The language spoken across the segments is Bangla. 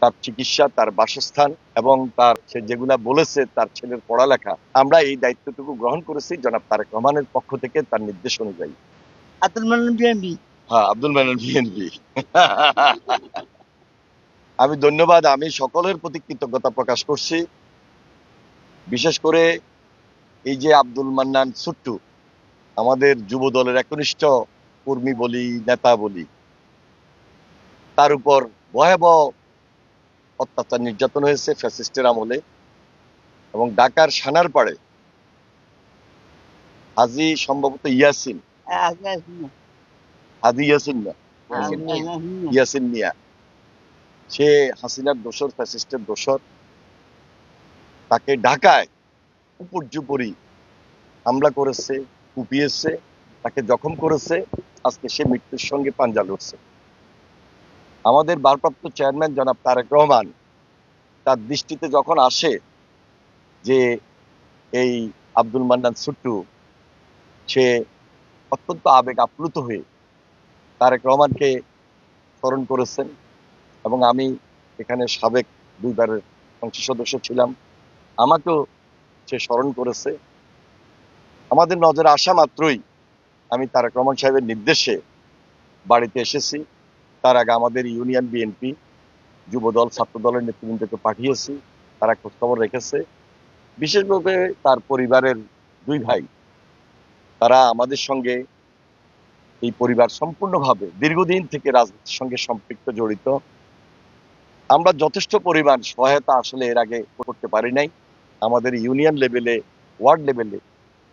তার চিকিৎসা তার বাসস্থান এবং তার সে যেগুলা বলেছে তার ছেলের পড়ালেখা আমরা এই দায়িত্বটুকু গ্রহণ করেছি জনাব তারেক রহমানের পক্ষ থেকে তার নির্দেশ অনুযায়ী। আব্দুল মান্নান বিএনপি হ্যাঁ আব্দুল মানান বিএনপি আমি ধন্যবাদ আমি সকলের প্রতি কৃতজ্ঞতা প্রকাশ করছি। বিশেষ করে এই যে আব্দুল মান্নান সুট্টু আমাদের যুব দলের একনিষ্ঠ কর্মী বলি নেতা বলি তার উপর ভয়াবহ অত্যাচার নির্যাতন হয়েছে ফ্যাসিস্টের আমলে এবং ঢাকার সানার পাড়ে হাজি সম্ভবত ইয়াসিন। হাজি ইয়াসিন না ইয়াসিন মিয়া। সে হাসিনার দোসর, ফ্যাসিস্টের দোসর। তাকে ঢাকায় উপর্যুপরি হামলা করেছে, কুপিয়েছে, তাকে জখম করেছে। আজকে সে মৃত্যুর সঙ্গে পাঞ্জা লড়ছে। আমাদের ভারপ্রাপ্ত চেয়ারম্যান জনাব তারেক রহমান তার দৃষ্টিতে যখন আসে যে এই আব্দুল মান্নান সুট্টু, সে অত্যন্ত আবেগ আপ্লুত হয়ে তারেক রহমানকে স্মরণ করেছেন এবং আমি এখানে সাবেক দুইবারের সংসদ সদস্য ছিলাম, আমাকেও সে স্মরণ করেছে। আমাদের নজরে আসা মাত্রই আমি তারেক রহমান সাহেবের নির্দেশে বাড়িতে এসেছি। তার আগে আমাদের ইউনিয়ন বিএনপি, যুবদল, ছাত্রদলের নেতৃবৃন্দকে পাঠিয়েছি, তারা খোঁজখবর রেখেছে। বিশেষভাবে তার পরিবারের দুই ভাই, তারা আমাদের সঙ্গে এই পরিবার সম্পূর্ণভাবে দীর্ঘদিন থেকে রাজনীতির সঙ্গে সম্পৃক্ত, জড়িত। আমরা যথেষ্ট পরিমাণ সহায়তা আসলে এর আগে করতে পারি নাই। আমাদের ইউনিয়ন লেভেলে, ওয়ার্ড লেভেলে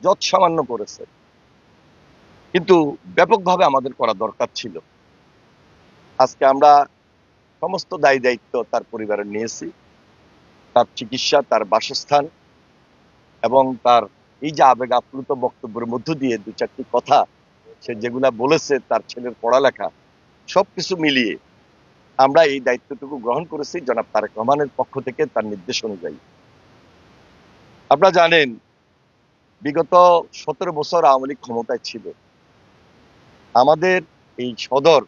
যৎসামান্য করেছে। কিন্তু ব্যাপকভাবে আমাদের করা দরকার ছিল। আজকে আমরা সমস্ত দায়ী দায়িত্ব তার পরিবারের নিয়েছি। তার চিকিৎসা, তার বাসস্থান এবং তার এই যে আবেগ আপ্লুত বক্তব্যের মধ্য দিয়ে দু চারটি কথা সে যেগুলা বলেছে, তার ছেলের পড়ালেখা সবকিছু মিলিয়ে আমরা এই দায়িত্বটুকু গ্রহণ করেছি জনাব তারেক রহমানের পক্ষ থেকে তার নির্দেশ অনুযায়ী। আপনারা জানেন, বিগত সতেরো বছর আওয়ামী ক্ষমতায় ছিল। আমাদের এই সদর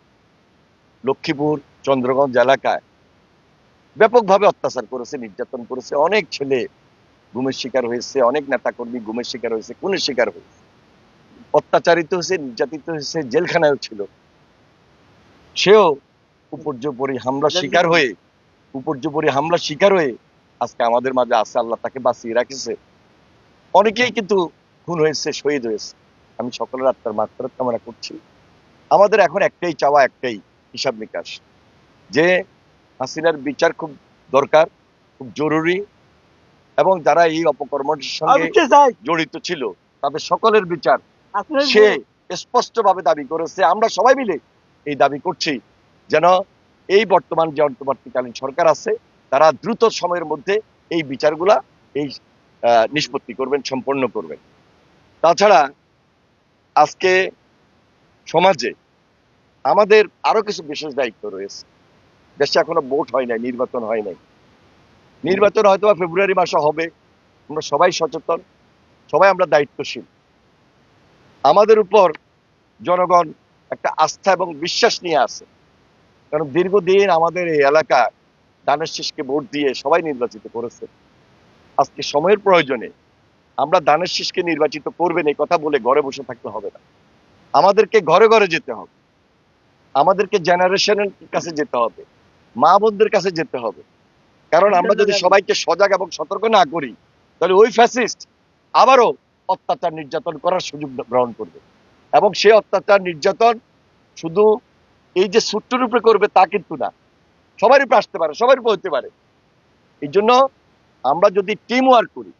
লক্ষ্মীপুর, চন্দ্রগঞ্জ এলাকায় ব্যাপকভাবে অত্যাচার করেছে, নির্যাতন করেছে, অনেক ছেলে গুমের শিকার হয়েছে, অনেক নেতাকর্মী গুমের শিকার হয়েছে, খুনের শিকার হয়েছে। অত্যাচারিত হয়েছে, নির্যাতিত হয়েছে, জেলখানায়ও ছিল। সেও উপর্যুপরি হামলা শিকার হয়ে, উপর্যুপরি হামলা শিকার হয়ে আজকে আমাদের মাঝে আছে, আল্লাহ তাকে বাঁচিয়ে রাখেছে। অনেকেই কিন্তু খুন হয়েছে, শহীদ হয়েছে। আমি সকলের আত্মার মাত্রা কামনা করছি। আমাদের এখন একটাই চাওয়া, একটাই হিসাব নিকাশ। যে হাসিনার বিচার খুব দরকার খুব জরুরি এবং যারা এই অপকর্মের সঙ্গে জড়িত ছিল তাদের সকলের বিচার সে স্পষ্টভাবে দাবি করেছে। আমরা সবাই মিলে এই দাবি করছি যেন এই বর্তমান যে অন্তর্বর্তীকালীন সরকার আছে তারা দ্রুত সময়ের মধ্যে এই বিচারগুলা এই নিষ্পত্তি করবেন সম্পন্ন করবেন। তাছাড়া আজকে সমাজে আমাদের আরও কিছু বিশেষ দায়িত্ব রয়েছে। দেশে এখনও ভোট হয় নাই, নির্বাচন হয় নাই। নির্বাচন হয়তো বা ফেব্রুয়ারি মাসে হবে, আমরা সবাই সচেতন, সবাই আমরা দায়িত্বশীল। আমাদের উপর জনগণ একটা আস্থা এবং বিশ্বাস নিয়ে আছে। কারণ দীর্ঘদিন আমাদের এই এলাকা দানের শীষকে ভোট দিয়ে সবাই নির্বাচিত করেছে। আজকে সময়ের প্রয়োজনে আমরা দানের শীষকে নির্বাচিত করবেন এই কথা বলে ঘরে বসে থাকতে হবে না। আমাদেরকে ঘরে ঘরে যেতে হবে। আমাদেরকে জেনারেশনের কাছে যেতে হবে। মা বোনদের কাছে যেতে হবে। কারণ আমরা যদি সবাইকে সজাগ এবং সতর্ক না করি তাহলে ওই ফ্যাসিস্ট আবারও অত্যাচার নির্যাতন করার সুযোগ গ্রহণ করবে। এবং সেই অত্যাচার নির্যাতন শুধু এই যে সুট্টুর উপরে করবে তা কিন্তু না। সবারই উপরে আসতে পারে সবারই উপরে হতে পারে। এই জন্য আমরা যদি টিম ওয়ার্ক করি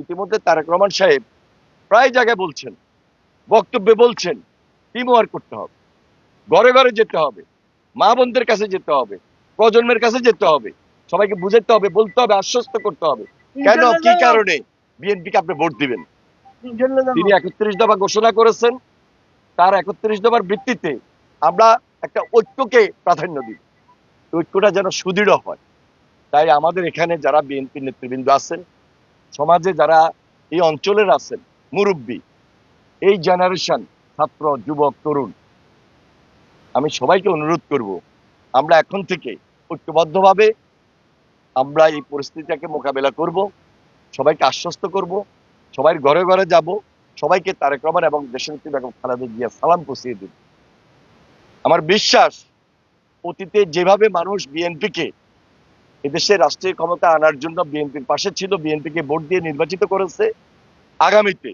ইতিমধ্যে তারেক রহমান সাহেব প্রায় জায়গায় বলছেন বক্তব্যে বলছেন টিম ওয়ার্ক করতে হবে। ঘরে ঘরে যেতে হবে। মা বোনদের কাছে যেতে হবে। প্রজন্মের কাছে যেতে হবে। সবাইকে বুঝাতে হবে বলতে হবে আশ্বস্ত করতে হবে। কেন? কি কারণে? বিএনপিকে আপনি ভোট দিবেন। তিনি একত্রিশ দফা ঘোষণা করেছেন। তার একত্রিশ দফার ভিত্তিতে আমরা একটা ঐক্যকে প্রাধান্য দিই। ঐক্যটা যেন সুদৃঢ় হয়। তাই আমাদের এখানে যারা বিএনপি নেতৃবৃন্দ আছেন সমাজে যারা এই অঞ্চলের আছেন মুরব্বী এই জেনারেশন ছাত্র যুবক তরুণ আমি সবাইকে অনুরোধ করব, আমরা এখন থেকে ঐক্যবদ্ধভাবে আমরা এই পরিস্থিতিটাকে মোকাবেলা করব, সবাইকে আশ্বস্ত করব, সবাই ঘরে ঘরে যাব, সবাইকে তারেক রহমান এবং দেশনেত্রী বেগম খালেদা জিয়া সালাম পৌঁছিয়ে দিন আমার বিশ্বাস, অতীতে যেভাবে মানুষ বিএনপিকে এদেশে রাষ্ট্রীয় ক্ষমতা আনার জন্য বিএনপির পাশে ছিল, বিএনপিকে ভোট দিয়ে নির্বাচিত করেছে, আগামীতে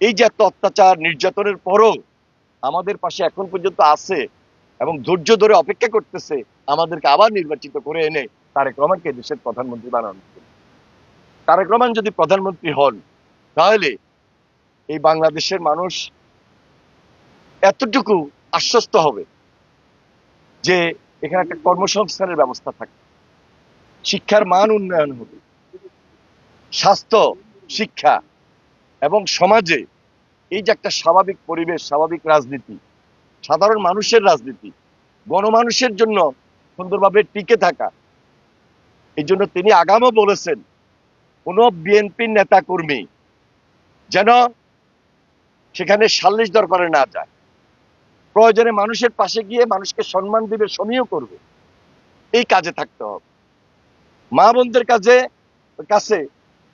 এই যে এত অত্যাচার, নির্যাতনের পরও আমাদের পাশে এখন পর্যন্ত আছে এবং ধৈর্য ধরে অপেক্ষা করতেছে, আমাদেরকে আবার নির্বাচিত করে এনে তারেক রহমানকে দেশের প্রধানমন্ত্রী বানানো। তারেক রহমান যদি প্রধানমন্ত্রী হন, তাহলে এই বাংলাদেশের মানুষ এতটুকু আশ্বস্ত হবে যে এখানে একটা কর্মসংস্থানের ব্যবস্থা থাকে, শিক্ষার মান উন্নয়ন হবে, স্বাস্থ্য, শিক্ষা এবং সমাজে এই যে একটা স্বাভাবিক পরিবেশ, স্বাভাবিক রাজনীতি, সাধারণ মানুষের রাজনীতি, গণমানুষের জন্য সুন্দরভাবে টিকে থাকা, এই জন্য তিনি আগামও বলেছেন, কোন বিএনপির নেতা কর্মী যেন সেখানে সাল্লিশ দরবারে না যায়। প্রয়োজনে মানুষের পাশে গিয়ে মানুষকে সম্মান দিবে সমীহ করবে। এই কাজে থাকতে হবে। মা বোনদের কাজে, কাছে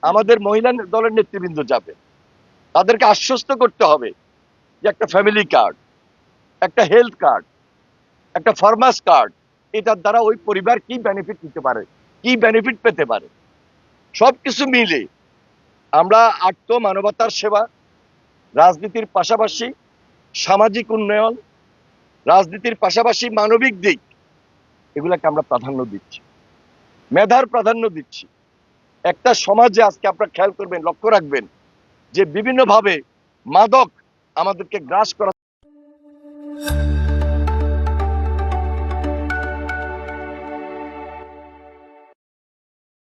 আমাদের মহিলা দলের নেতৃবৃন্দ যাবে। তাদেরকে আশ্বস্ত করতে হবে যে একটা ফ্যামিলি কার্ড একটা হেলথ কার্ড একটা ফার্মাস কার্ড এটার দ্বারা ওই পরিবার কি বেনিফিট নিতে পারে, কি বেনিফিট পেতে পারে। সব কিছু মিলে আমরা আত্ম মানবতার সেবা, রাজনীতির পাশাপাশি সামাজিক উন্নয়ন, রাজনীতির পাশাপাশি মানবিক দিক, এগুলাকে আমরা প্রাধান্য দিচ্ছি। মেধার প্রাধান্য দিচ্ছি। একটা সমাজে আজকে আপনারা খেয়াল করবেন, লক্ষ্য রাখবেন যে বিভিন্নভাবে মাদক আমাদেরকে গ্রাস করা